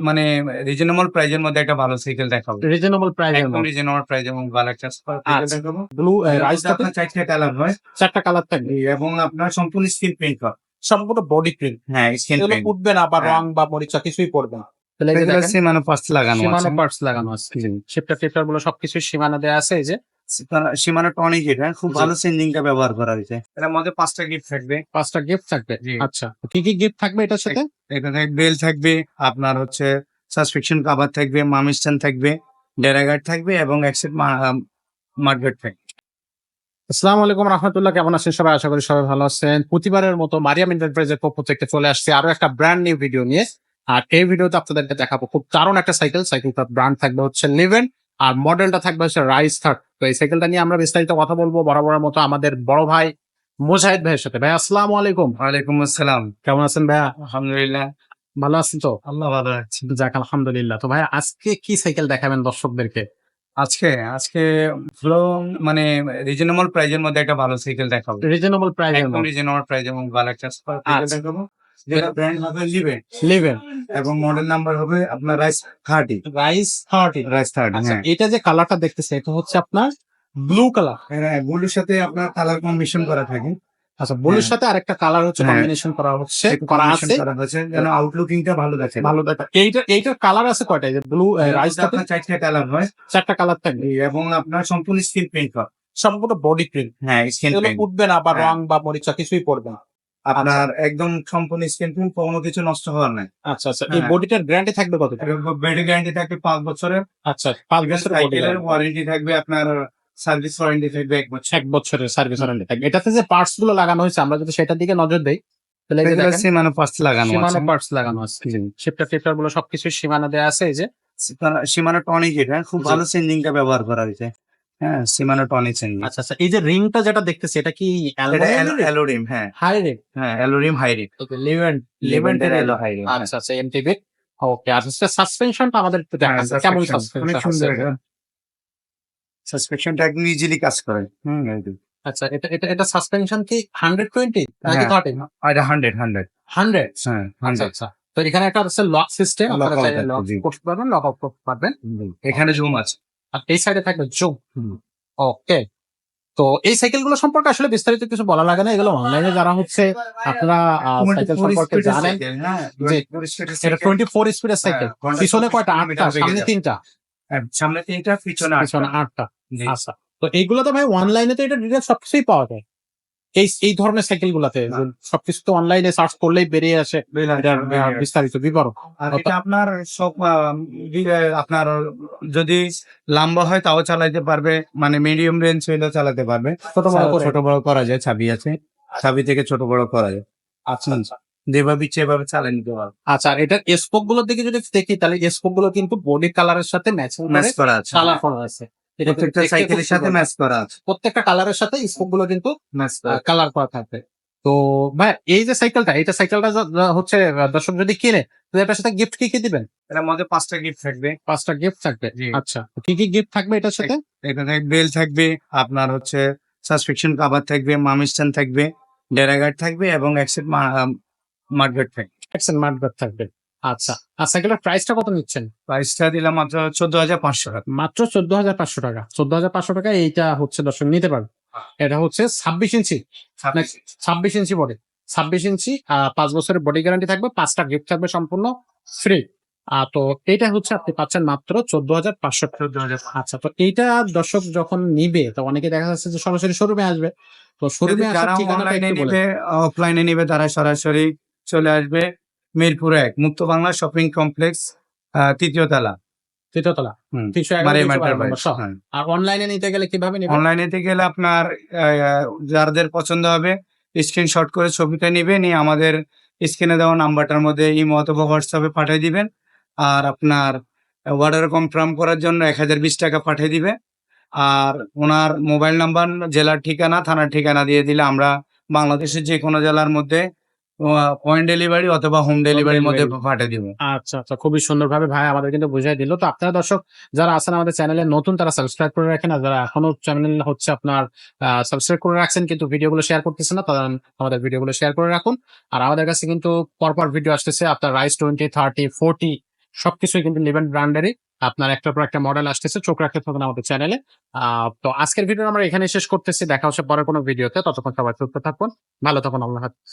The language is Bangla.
মানে রিজনেবল প্রাইজের মধ্যে একটা ভালো সাইকেল দেখাবো। রিজনেবল প্রাইস একদম রিজনেবল প্রাইজ এবং ভালো একটা সাইকেল আচ্ছা। দেখাবো। ব্লু রাইস আপনার চারটে কালার হয়। চারটা কালার থাকবে এবং আপনার সম্পূর্ণ স্কিন পেইন্ট করা সম্পূর্ণ বডি প্রিন্ট হ্যাঁ স্কিন এগুলো উঠবে না বা হ্যাঁ। রং বা মরিচা কিছুই পড়বে না। সীমানো পাঁচ লাগানো সীমানো আছে। পার্টস লাগানো আছে। শিপটা টিপটারগুলো সবকিছু সীমানা দেওয়া আছে এই যে। সীমানো টনিক এটা খুব ভালো সেন্ডিংটা ব্যবহার করা হয়েছে। এটার মধ্যে পাঁচটা গিফট থাকবে। পাঁচটা গিফট থাকবে? আচ্ছা কি কি গিফট থাকবে এটার সাথে? এখানে বেল থাকবে আপনার হচ্ছে সাসপেকশন কাভার থাকবে মামি স্ট্যান্ড থাকবে ডেরাগার্ড থাকবে এবং একসেট মার্কেট থাকবে। আসসালামু আলাইকুম রহমতুল্লাহ কেমন আছেন সবাই? আশা করি সবাই ভালো আছেন। প্রতিবারের মতো মারিয়াম এন্টারপ্রাইজের পক্ষ থেকে চলে আসছে আরও একটা ব্র্যান্ড নিউ ভিডিও নিয়ে। আর এই ভিডিওতে আপনাদেরকে দেখাবো খুব দারুণ একটা সাইকেল সাইকেলটার ব্র্যান্ড থাকবে হচ্ছে লিভেন আর মডেলটা থাকবে হচ্ছে রাইস থার্ড তো এই সাইকেলটা নিয়ে আমরা বিস্তারিত কথা বলব বরাবরের মতো আমাদের বড় ভাই মুজাহিদ ভাইয়ের সাথে। ভাই আসসালামু আলাইকুম। ওয়ালাইকুম আসসালাম। কেমন আছেন ভাইয়া? আলহামদুলিল্লাহ। ভালো আছেন তো? আল্লাহ ভালো রাখছি যাক আলহামদুলিল্লাহ। তো ভাই আজকে কি সাইকেল দেখাবেন দর্শকদেরকে? আজকে আজকে ফ্লো মানে রিজনেবল প্রাইজের মধ্যে একটা ভালো সাইকেল দেখাবো। রিজনেবল প্রাইস একদম রিজনেবল প্রাইজ এবং ভালো একটা সাইকেল আচ্ছা। দেখাবো। যেটা ব্র্যান্ড হবে লিভে লিভেন এবং মডেল নাম্বার হবে আপনার rise thirty rise thirty rise thirty হ্যাঁ। এটা যে কালারটা দেখতেছে এটা হচ্ছে আপনার ব্লু কালার হ্যাঁ গুলোর সাথে আপনার কালার কম্বিনেশন করা থাকে। আচ্ছা ব্লুর হ্যাঁ। সাথে আরেকটা কালার হচ্ছে হ্যাঁ। কম্বিনেশন করা হচ্ছে করা আছে। করা যেন আউটলুকিংটা ভালো দেখে ভালো দেখা এইটার এইটার কালার আছে কয়টা? এই যে ব্লু রাইস আপনার চারটে কালার হয়। চারটা কালার থাকবে। এবং আপনার সম্পূর্ণ স্কিন পেইন্ট করা। সম্পূর্ণ বডি প্রিন্ট হ্যাঁ স্কিন পেইন্ট উঠবে না বা হ্যাঁ। রং বা মরিচা কিছুই পড়বে না। আপনার একদম সম্পূর্ণ স্কিন পেইন্ট কোনো কিছু নষ্ট হওয়ার নাই। আচ্ছা আচ্ছা। এই। বডিটার গ্যারান্টি থাকবে কত ব্যাটারি গ্যারান্টি থাকবে পাঁচ বছরের। আচ্ছা পাঁচ বছর সাইকেলের ওয়ারেন্টি থাকবে আপনার সার্ভিস ওয়ারেন্টি থাকবে এক বছর। এক বছরের সার্ভিস ওয়ারেন্টি থাকবে। এটাতে যে পার্টসগুলো লাগানো হয়েছে আমরা যদি সেটার দিকে নজর দেই তাহলে সীমানো পাঁচ লাগানো সীমানো আছে। পার্টস লাগানো আছে। শিপটা টিপটারগুলো সবকিছু সীমানা দেওয়া আছে এই যে। সীমানো টনিক এটা খুব। ভালো সেন্ডিংটা ব্যবহার করা হয়েছে। হ্যাঁ সীমানো টনিক সেন্ডিং আচ্ছা আচ্ছা এই যে রিংটা যেটা দেখতেছি এটা কি অ্যালোরিম হ্যাঁ হাই রিং? হ্যাঁ। অ্যালোরিম হাই রিম ওকে লিভেন্ট এলো হাই রিম আচ্ছা আচ্ছা এমটিভি ওকে আর হচ্ছে সাসপেনশনটা আমাদের একটু হ্যাঁ, দেখান কেমন সাসপেনশন সুন্দর এটা। সাসপেকশনটা একদম ইজিলি কাজ করে। হুম আচ্ছা এটা এটা এটা সাসপেনশন কি 120 নাকি হ্যাঁ। 30 আর এটা হান্ড্রেড হান্ড্রেড 100 হ্যাঁ আচ্ছা আচ্ছা। তো এখানে একটা আছে লক সিস্টেম আপনারা চাইলে লক করতে পারবেন লক আউট করতে পারবেন এখানে জুম আছে। আর এই সাইডে থাকবে জুম ওকে তো এই সাইকেলগুলো সম্পর্কে আসলে বিস্তারিত কিছু বলা লাগে না এগুলো অনলাইনে যারা হচ্ছে আপনারা সাইকেল সম্পর্কে জানেন যে এটা টোয়েন্টি ফোর স্পিডের সাইকেল হ্যাঁ, পিছনে কয়টা? আটটা সামনে তিনটা। সামনে তিনটা পিছনে আটটা। আচ্ছা। তো এইগুলো তো ভাই অনলাইনে তো এটা ডিটেলস সবকিছুই পাওয়া যায়। এই এই ধরনের সাইকেল গুলাতে। সবকিছু তো অনলাইনে সার্চ করলেই বেরিয়ে আসে। বিস্তারিত বিবরণ। এটা আপনার সব আপনার যদি লম্বা হয় তাও চালাতে পারবে মানে মিডিয়াম রেঞ্জ হইলেও চালাতে পারবে। ছোট বড় ছোট বড় করা যায় ছাবি আছে। ছাবি থেকে ছোট বড় করা যায়। আচ্ছা আচ্ছা। যেভাবে ইচ্ছে এভাবে চালিয়ে নিতে আচ্ছা এটার স্পোকগুলোর দিকে যদি দেখি তাহলে স্পোকগুলো কিন্তু বডি কালারের সাথে ম্যাচিং ম্যাচ করা আছে। কালার করা আছে। এটা প্রত্যেকটা সাইকেলের সাথে ম্যাচ করা আছে। প্রত্যেকটা কালারের সাথে স্পোকগুলো কিন্তু ম্যাচ কালার করা থাকবে। তো ভাই এই যে সাইকেলটা এটা সাইকেলটা হচ্ছে দর্শক যদি কিনে তো এটার সাথে গিফট কি কি দিবেন? এটার মধ্যে পাঁচটা গিফট থাকবে। পাঁচটা গিফট থাকবে? আচ্ছা কি কি গিফট থাকবে এটার সাথে? এখানে বেল থাকবে আপনার হচ্ছে সাসপেকশন কাভার থাকবে মামি স্ট্যান্ড থাকবে ডেরাগার্ড থাকবে এবং একসেট মার্কেট থাকবে। এক্সেল মার্কবার থাকবে। আচ্ছা আর সাইকেলের প্রাইসটা কত নিচ্ছেন? প্রাইসটা দিলাম মাত্র চোদ্দ হাজার পাঁচশো টাকা। মাত্র চোদ্দ হাজার পাঁচশো টাকা। চোদ্দ হাজার পাঁচশো টাকা এইটা হচ্ছে দর্শক নিতে পারবে এটা হচ্ছে ছাব্বিশ ইঞ্চি। ছাব্বিশ ইঞ্চি বডি ছাব্বিশ ইঞ্চি পাঁচ বছরের বডি গ্যারান্টি থাকবে পাঁচটা গিফট থাকবে সম্পূর্ণ ফ্রি তো এটা হচ্ছে আপনি পাচ্ছেন মাত্র চোদ্দ হাজার পাঁচশো চোদ্দ হাজার আচ্ছা তো এইটা দর্শক যখন নিবে তো অনেকে দেখা যাচ্ছে যে সরাসরি শোরুমে আসবে। তো শোরুমে অনলাইনে নিবে অফলাইনে নিবে তারা সরাসরি চলে আসবে। মিরপুর এক মুক্ত বাংলা শপিং কমপ্লেক্স তৃতীয় তলা। সহ। হ্যাঁ। আর অনলাইনে নিতে গেলে কীভাবে অনলাইনে তে গেলে আপনার আহ, যাদের পছন্দ হবে স্ক্রিনশট করে ছবিটা নিবে নিয়ে আমাদের স্ক্রিনে দেওয়া নাম্বারটার মধ্যে ইমো অথবা হোয়াটসঅ্যাপে পাঠিয়ে দিবেন। আর আপনার অর্ডার কনফার্ম করার জন্য এক হাজার বিশ টাকা পাঠিয়ে দিবে। আর ওনার মোবাইল নাম্বার জেলার ঠিকানা থানার ঠিকানা দিয়ে দিলে আমরা বাংলাদেশের যে কোনো জেলার মধ্যে পয়েন্ট ডেলিভারি অথবা হোম ডেলিভারির মধ্যে পাঠিয়ে দিব। আচ্ছা আচ্ছা খুবই সুন্দরভাবে ভাই আমাদের কিন্তু বুঝাই দিল। তো আপনারা দর্শক যারা আছেন আমাদের চ্যানেলে নতুন তারা সাবস্ক্রাইব করে রাখেন। আর যারা এখনও চ্যানেল হচ্ছে আপনার সাবস্ক্রাইব করে রাখছেন কিন্তু ভিডিওগুলো শেয়ার করতেছেন না তারা আমাদের ভিডিওগুলো শেয়ার করে রাখুন। আর আমাদের কাছে কিন্তু পরপর ভিডিও আসতেছে আপনার রাইস টোয়েন্টি থার্টি ফোর্টি সবকিছুই কিন্তু লিভেন ব্র্যান্ডেরই আপনার একটার পর একটা মডেল আসতেছে চোখ রাখতে থাকুন আমাদের চ্যানেলে তো আজকের ভিডিও আমরা এখানে শেষ করতেছি। দেখা হচ্ছে পরে কোনো ভিডিওতে ততক্ষণ সবাই সুস্থ থাকুন ভালো থাকুন আল্লাহ হাফিজ।